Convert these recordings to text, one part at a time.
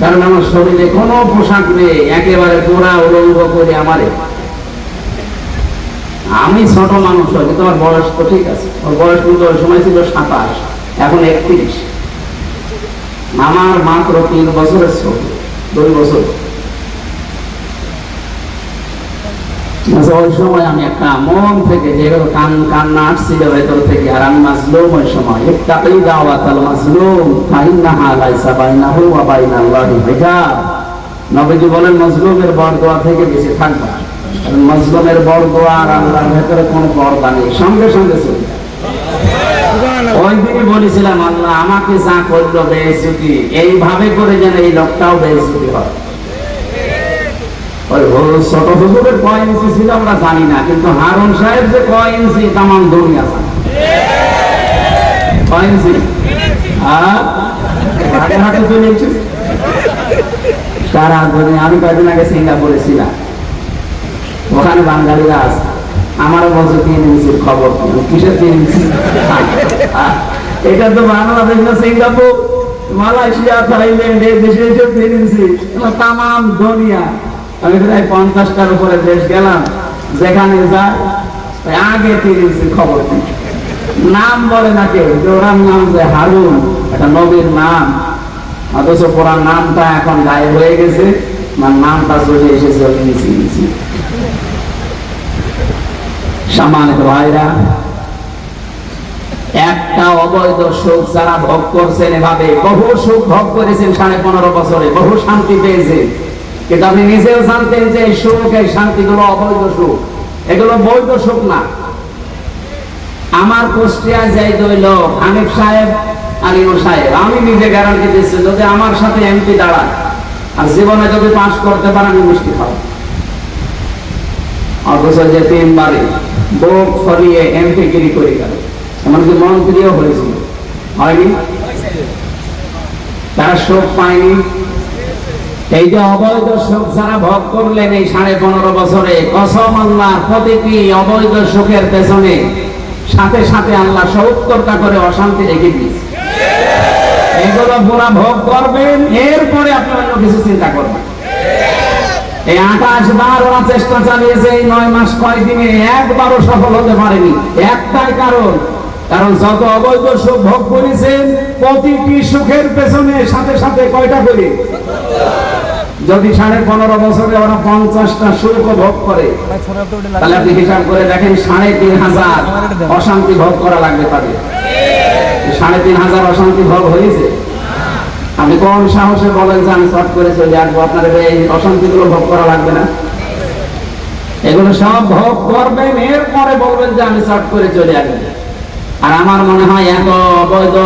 কারণ আমার শরীরে কোনো পোশাক নেই, একেবারে পুরা উলঙ্গ করে আমারে। আমি ছোট মানুষ কিন্তু আমার বয়স তো ঠিক আছে। ওর বয়স কিন্তু ওই সময় ছিল সাতাশ, এখন একত্রিশ। আমার মাত্র তিন বছরের ছোট, দুই বছর। ওই সময় আমি একটা মন থেকে যে কান কান্না আসছিল ভেতর থেকে আর আমি মাজলুম ওই সময়। ইত্তাকি দাওয়াতাল মাজলুম ফাইন্নাহা লাইসা বাইনাহু ওয়া বাইনাল্লাহি হিজাব। নবীজি বলেন মজলুমের বরদোয়া থেকে বেঁচে থাকবা। কারণ মজলুমের বরদোয়া আর আল্লাহর ভেতরে কোনো পর্দা নেই। সঙ্গে সঙ্গে চলে। ওই দিনই বলেছিলাম আল্লাহ আমাকে যা করল বেইজ্জতি এইভাবে করে যেন এই লোকটাও বেইজ্জতি হয়। আমরা হ্যাঁ? সিঙ্গাপুরে ছিলাম। ওখানে বাঙালিরা আছে। আমারও বলছে তিন ইঞ্চির খবর? কিসের তিন ইঞ্চি? এটা তো বাংলাদেশ না সিঙ্গাপুর? মালয়েশিয়া, থাইল্যান্ড এই দেশে তিন ইঞ্চি। তামাম দুনিয়া আমি প্রায় পঞ্চাশটার উপরে দেশ গেলাম। যেখানে যায় আগে ইঞ্চির খবর। নাম বলে না কেউ, যে ওনার নাম যে হারুন, এটা নবীর নাম। অথচ পুরার নামটা এখন গায়ে হয়ে গেছে মানে নামটা চলে এসেছে ইঞ্চি ইঞ্চি সম্মানিত ভাইরা, একটা অবৈধ সুখ যারা ভোগ করছেন এভাবে, বহু সুখ ভোগ করেছেন সাড়ে পনেরো বছরে, বহু শান্তি পেয়েছেন। কিন্তু আপনি নিজেও জানতেন যে এই সুখ, এই শান্তিগুলো অবৈধ সুখ। এগুলো বৈধ সুখ না। আমার কুষ্টিয়া যাই দইল হানিফ সাহেব আলিমুর সাহেব, আমি নিজে গ্যারান্টি দিচ্ছি, যদি আমার সাথে এমপি দাঁড়ায়, আর জীবনে যদি করতে পারে, আমি অথচ যে তিনবারে ফলিয়ে এমপি গিরি করে গেল এমনকি মন্ত্রীও হয়েছিল? হয়নি? তারা শোক পায়নি? এই যে অবৈধ সুখ যারা ভোগ করলেন এই সাড়ে পনেরো বছরে, কসম আল্লাহ প্রতিটি অবৈধ সুখের পেছনে সাথে সাথে আল্লাহ সত্তরটা করে অশান্তি রেখে দিয়েছে। এগুলো পুরা ভোগ করবেন, এরপরে আপনি অন্য কিছু চিন্তা করবেন। এই আকাশ বার ওরা চেষ্টা চালিয়েছে, এই নয় মাস কয় দিনে একবারও সফল হতে পারেনি। একটাই কারণ কারণ যত অবৈধ সুখ ভোগ করেছেন, প্রতিটি সুখের পেছনে সাথে সাথে কয়টা করে? যদি সাড়ে পনেরো বছরে ওরা পঞ্চাশটা সুখ ভোগ করে, তাহলে আপনি হিসাব করে দেখেন সাড়ে তিন হাজার অশান্তি ভোগ করা লাগবে তাদের। সাড়ে তিন হাজার অশান্তি ভোগ হয়েছে? আপনি কোন সাহসে বলেন যে আমি শর্ট করে চলে আসব? আপনার এই অশান্তিগুলো ভোগ করা লাগবে না। এগুলো সব ভোগ করবেন, এরপরে বলবেন যে আমি শর্ট করে চলে আসবেন আর আমার মনে হয় এত অবৈধ,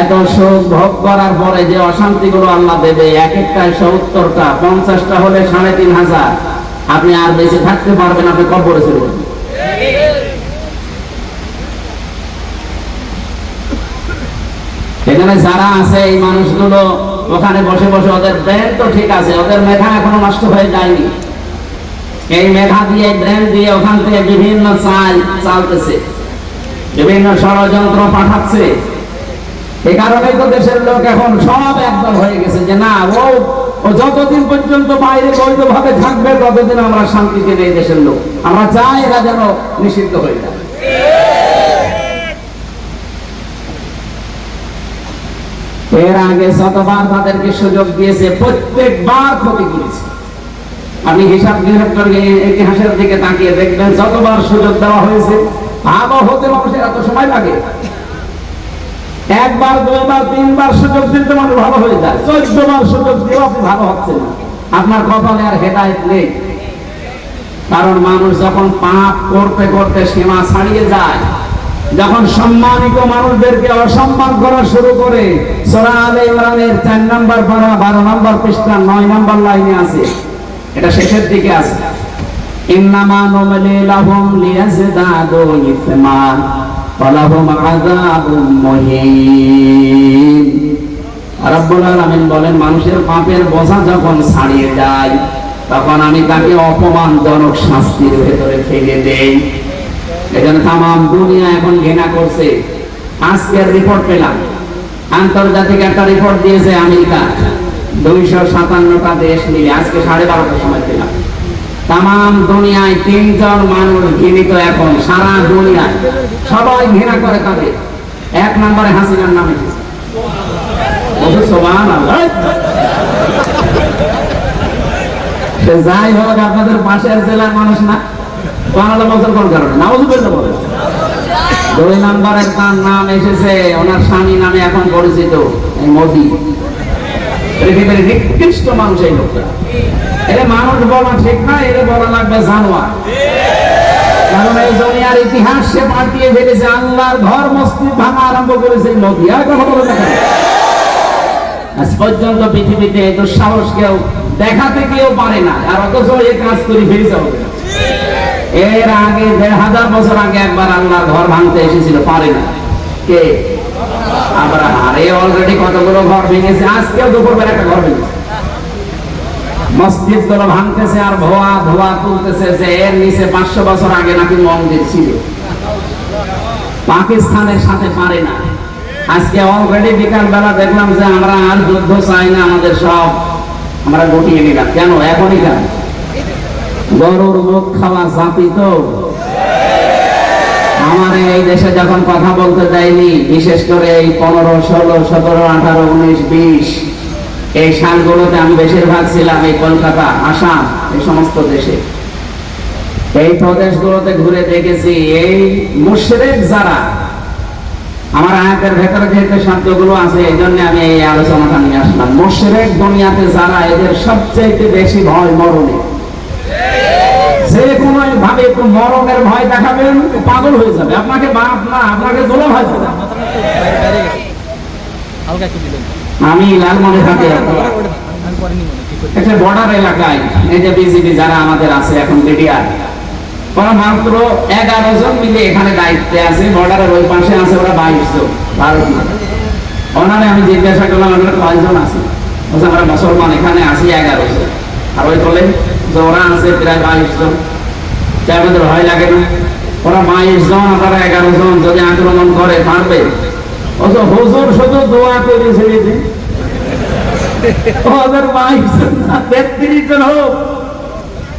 এত সুখ ভোগ করার পরে যে অশান্তিগুলো আল্লাহ দেবে, এক একটায় সত্তরটা, পঞ্চাশটা হলে সাড়ে তিন হাজার। আপনি আর বেঁচে থাকতে পারবেন, আপনি কবরে যাবেন। এখানে যারা আছে, এই মানুষগুলো ওখানে বসে বসে, ওদের ব্রেন তো ঠিক আছে, ওদের মেধা এখনও নষ্ট হয়ে যায়নি। এই মেধা দিয়ে, ব্রেন দিয়ে ওখান থেকে বিভিন্ন চাল চালতেছে। বিভিন্ন ষড়যন্ত্র পাঠাচ্ছে। এই কারণেই তো দেশের লোক এখন সব একদম হয়ে গেছে যে, না, ও ও যতদিন পর্যন্ত বাইরে বৈধভাবে থাকবে, ততদিন আমরা শান্তিতে নেই দেশের লোক। আমরা চাই এরা যেন নিষিদ্ধ হয়ে যায়। এর আগে যতবার তাদেরকে সুযোগ দিয়েছে, প্রত্যেকবার ক্ষতি করেছে। আপনি হিসাব নিরীক্ষণ করে ইতিহাসের দিকে তাকিয়ে দেখবেন যতবার সুযোগ দেওয়া হয়েছে। হতে মানুষের এত সময় লাগে। একবার, দুইবার, তিনবার সুযোগ দিতে মানুষ ভালো হয়ে যায়। সুযোগ আপনি ভালো হচ্ছে না। আপনার কপালে আর হেদায়ত নেই। কারণ মানুষ যখন পাপ করতে করতে সীমা ছাড়িয়ে যায়, যখন সম্মানিত মানুষদেরকে অসম্মান করা শুরু করে চার নম্বর পারা, বারো নম্বর পৃষ্ঠা, নয় নম্বর লাইনে আছে। এটা শেষের দিকে আছে। বলেন, মানুষের পাপের বোঝা যখন ছাড়িয়ে যায়, তখন আমি তাকে অপমানজনক শাস্তির ভেতরে ফেলে দেই। এজন্য তাম দুনিয়া এখন ঘৃণা করছে। আজকের রিপোর্ট পেলাম। আন্তর্জাতিক একটা রিপোর্ট দিয়েছে আমেরিকা। দুইশো সাতান্নটা দেশ মিলে আজকে সাড়ে বারোটার সময় পেলাম। তাম দুনিয়ায় তিনজন মানুষ ঘৃণিত এখন, সারা দুনিয়ায়। সবাই ঘৃণা করে তাদের এক নম্বরে হাসিনার নামে যাই হোক, আপনাদের পাশের জেলার মানুষ না। বাংলা বছর কোন কারণে? নামাজ বলতে বলে। দুই নম্বরের তার নাম এসেছে, ওনার স্বামী নামে এখন পরিচিত, এই মোদি। পৃথিবীর নিকৃষ্ট মানুষ এই লোকটা এটা মানুষ বলা ঠিক না, এটা বলা লাগবে জানোয়ার। কারণ এই দুনিয়ার ইতিহাস সে পাল্টিয়ে ফেলেছে, আল্লাহর ঘর মসজিদ ভাঙা আরম্ভ করেছে, এই আর কথা বলে দেখেন আজ পর্যন্ত পৃথিবীতে এই দুঃসাহস কেউ দেখাতে কেউ পারে না, আর অথচ এই কাজ করে ফেলেছে আমাদের। এর আগে দেড় হাজার বছর আগে একবার আল্লাহর ঘর ভাঙতে এসেছিল, পারে না। কে? আবার অলরেডি কতগুলো ঘর ভেঙেছে? দুপুরবেলা একটা ঘর ভেঙেছে। মসজিদগুলো ভাঙতেছে আর ধোয়া তুলতেছে যে এর নিচে পাঁচশো বছর আগে নাকি মন্দির ছিল। পাকিস্তানের সাথে পারে না। আজকে অলরেডি বিকাল বেলা দেখলাম যে আমরা আর যুদ্ধ চাই না আমাদের সব। আমরা গুটিয়ে নিলাম। কেন? এখনই কেন? গরুর মুখ খাওয়া জাতি তো। আমার এই দেশে যখন কথা বলতে দেয়নি বিশেষ করে এই পনেরো, ষোলো, সতেরো, আঠারো, উনিশ, বিশ, এই সালগুলোতে আমি বেশিরভাগ ছিলাম এই কলকাতা, আসাম, এই সমস্ত দেশে। এই প্রদেশগুলোতে ঘুরে দেখেছি, এই মুশরেক যারা, আমার আয়াতের ভেতরে যেহেতু শব্দগুলো আছে এই জন্য আমি এই আলোচনাটা নিয়ে আসলাম। মুশরেক দুনিয়াতে যারা, এদের সবচেয়ে বেশি ভয় মরণে। যে কোনো ভাবে একটু মরণের ভয় দেখাবেন পাগল হয়ে যাবে। আপনাকে বাপ না আপনাকে একটু দিলেন। আমি লালমনে থাকি একটা বর্ডার এলাকায় এই যে বিজিবি যারা আমাদের আছে এখন মিডিয়ার ওরা মাত্র এগারো জন মিলে এখানে দায়িত্বে আছে। বর্ডারের ওই পাশে আছে ওরা বাইশ জন ভারতীয় ওনারে আমি জিজ্ঞাসা করলাম আপনারা কয়জন আছে আমরা মুসলমান এখানে আছি এগারো জন। আর ওই বলেন যে আছে প্রায় বাইশ জন। তাই আমাদের ভয় লাগে না। ওরা বাইশ জন আপনারা এগারো জন যদি আক্রমণ করে, পারবে? হুজুর শুধু দোয়া করে ছেড়ে দিন ওদের বাইশ জন তেত্রিশ জন হোক।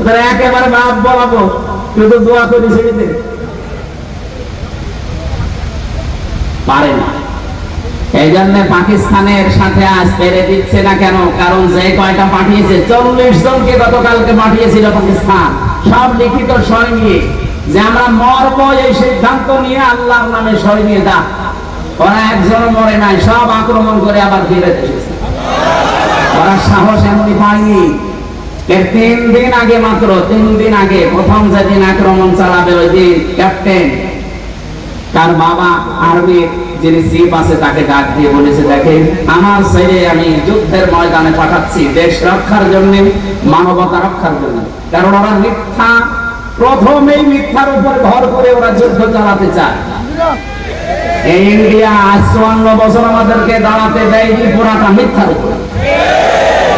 ওদের একেবারে বাপ বলাবো শুধু দোয়া করে ছেড়ে দিন পারে না। এই জন্য পাকিস্তানের সাথে আজ পেরে দিচ্ছে না কেন? কারণ যে কয়টা পাঠিয়েছে, চল্লিশ জনকে গতকালকে পাঠিয়েছিল পাকিস্তান। সব লিখিত সই যে আমরা মরব এই সিদ্ধান্ত নিয়ে আল্লাহর নামে সই দা ওরা একজন মরে নাই, সব আক্রমণ করে আবার ফিরে এসেছে। ওরা সাহস এমনি পায়নি। তিন দিন আগে মাত্র, তিন দিন আগে, প্রথম যেদিন আক্রমণ চালাবে ওই দিন ক্যাপ্টেন, তার বাবা আর্মির যিনি চিফ আছে তাকে ডাক দিয়ে বলেছে, দেখেন, আমার ছেলে আমি যুদ্ধের ময়দানে পাঠাচ্ছি দেশ রক্ষার জন্য, মানবতা রক্ষার জন্য। কারণ ওরা মিথ্যা, প্রথমেই মিথ্যার উপর ভর করে ওরা যুদ্ধ চালাতে চায়। এই ইন্ডিয়া আজ চুয়ান্ন বছর আমাদেরকে দাঁড়াতে দেয়নি পুরাটা মিথ্যার উপর।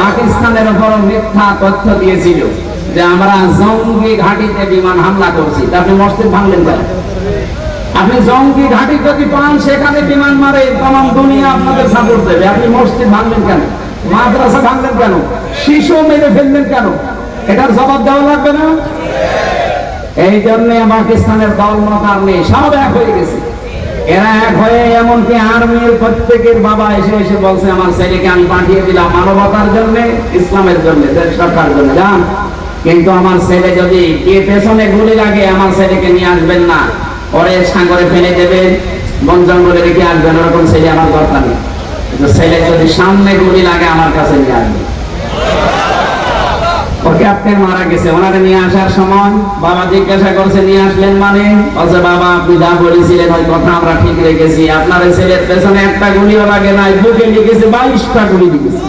পাকিস্তানের উপর মিথ্যা তথ্য দিয়েছিল যে আমরা জঙ্গি ঘাটিতে বিমান হামলা করছি। তা আপনি মসজিদ ভাঙলেন কেন? আপনি জঙ্গি, ঘাটি যদি পান, সেখানে বিমান মারে তাম দুনিয়া আপনাদের সাপোর্ট দেবে। আপনি মসজিদ ভাঙলেন কেন? মাদ্রাসা ভাঙলেন কেন? শিশু মেরে ফেললেন কেন? এটার জবাব দেওয়া লাগবে না? এই জন্য পাকিস্তানের দল মতার নেই। সব এক হয়ে গেছে। এরা এক হয়ে এমনকি আর্মির প্রত্যেকের বাবা এসে এসে বলছে, আমার ছেলেকে আমি পাঠিয়ে দিলাম মানবতার জন্য, ইসলামের জন্য, দেশ রক্ষার জন্য। যান কিন্তু আমার ছেলে যদি কে পেছনে গুলি লাগে, আমার ছেলেকে নিয়ে আসবেন না। পরে সাগরে ফেলে দেবেন বন জঙ্গলে রেখে আসবেন ওরকম ছেলে আমার দরকার নেই। ছেলে যদি সামনে গুলি লাগে, আমার কাছে নিয়ে আসবে। ওর ক্যাপ্টেন মারা গেছে। ওনারে নিয়ে আসার সময় বাবা জিজ্ঞাসা করছে, নিয়ে আসলেন মানে? বাবা, আপনি যা বলেছিলেন, ওই কথা আমরা ঠিক রেখেছি। আপনার ছেলের পেছনে একটা গুলিও লাগে নাই, বুকে লিখেছে, বাইশটা গুলি লিখেছে।